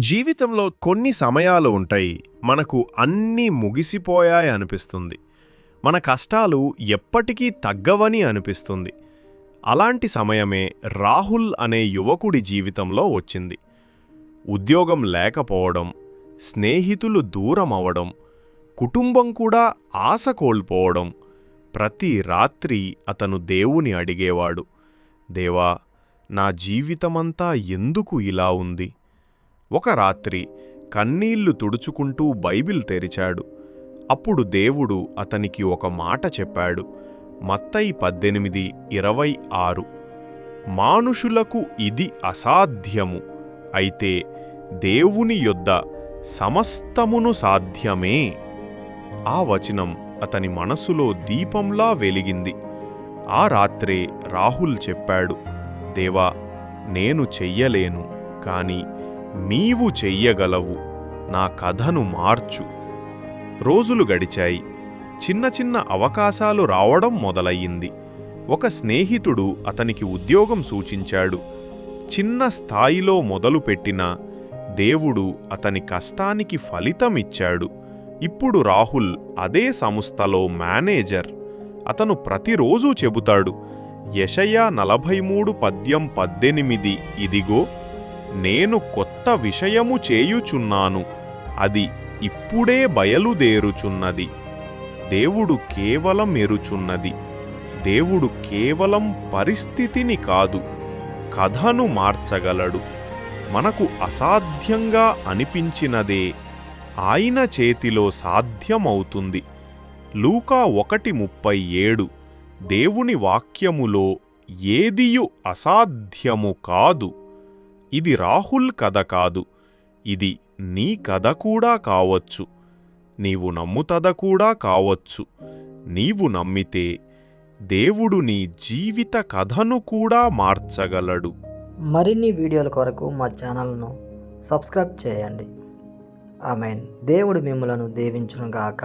జీవితంలో కొన్ని సమయాలు ఉంటాయి మనకు అన్నీ ముగిసిపోయాయి అనిపిస్తుంది. మన కష్టాలు ఎప్పటికీ తగ్గవని అనిపిస్తుంది. అలాంటి సమయమే రాహుల్ అనే యువకుడి జీవితంలో వచ్చింది. ఉద్యోగం లేకపోవడం స్నేహితులు దూరం అవడం కుటుంబం కూడా ఆశ కోల్పోవడం ప్రతి రాత్రి అతను దేవుని అడిగేవాడు దేవా నా జీవితమంతా ఎందుకు ఇలా ఉంది? ఒక రాత్రి కన్నీళ్ళు తుడుచుకుంటూ బైబిల్ తెరిచాడు. అప్పుడు దేవుడు అతనికి ఒక మాట చెప్పాడు. మత్తయి పద్దెనిమిది ఇరవై ఆరు. మానుషులకు ఇది అసాధ్యము. అయితే దేవుని యొద్ద సమస్తమును సాధ్యమే. ఆ వచనం అతని మనసులో దీపంలా వెలిగింది. ఆ రాత్రే రాహుల్ చెప్పాడు. దేవా నేను చెయ్యలేను. కానీ నీవు చెయ్యగలవు నా కథను మార్చు. రోజులు గడిచాయి. చిన్న చిన్న అవకాశాలు రావడం మొదలయ్యింది. ఒక స్నేహితుడు అతనికి ఉద్యోగం సూచించాడు. చిన్న స్థాయిలో మొదలుపెట్టిన దేవుడు అతని కష్టానికి ఫలితమిచ్చాడు ఇప్పుడు రాహుల్ అదే సంస్థలో మేనేజర్. అతను ప్రతిరోజూ చెబుతాడు యషయా నలభై మూడు పద్యం పద్దెనిమిది ఇదిగో నేను కొత్త విషయము చేయుచున్నాను. అది ఇప్పుడే బయలుదేరుచున్నది. దేవుడు కేవలం ఎరుచున్నది. దేవుడు కేవలం పరిస్థితిని కాదు కథను మార్చగలడు. మనకు అసాధ్యంగా అనిపించినదే ఆయన చేతిలో సాధ్యమవుతుంది. లూకా ఒకటి ముప్పై ఏడు. దేవుని వాక్యములో ఏదియు అసాధ్యము కాదు. ఇది రాహుల్ కథ కాదు. ఇది నీ కథ కూడా కావచ్చు. నీవు నమ్ముతద కూడా కావచ్చు. నీవు నమ్మితే దేవుడు నీ జీవిత కథను కూడా మార్చగలడు. మరిన్ని వీడియోల కొరకు మా ఛానల్ను సబ్స్క్రైబ్ చేయండి. ఆమెన్. దేవుడు మిమ్మలను దీవించునుగాక.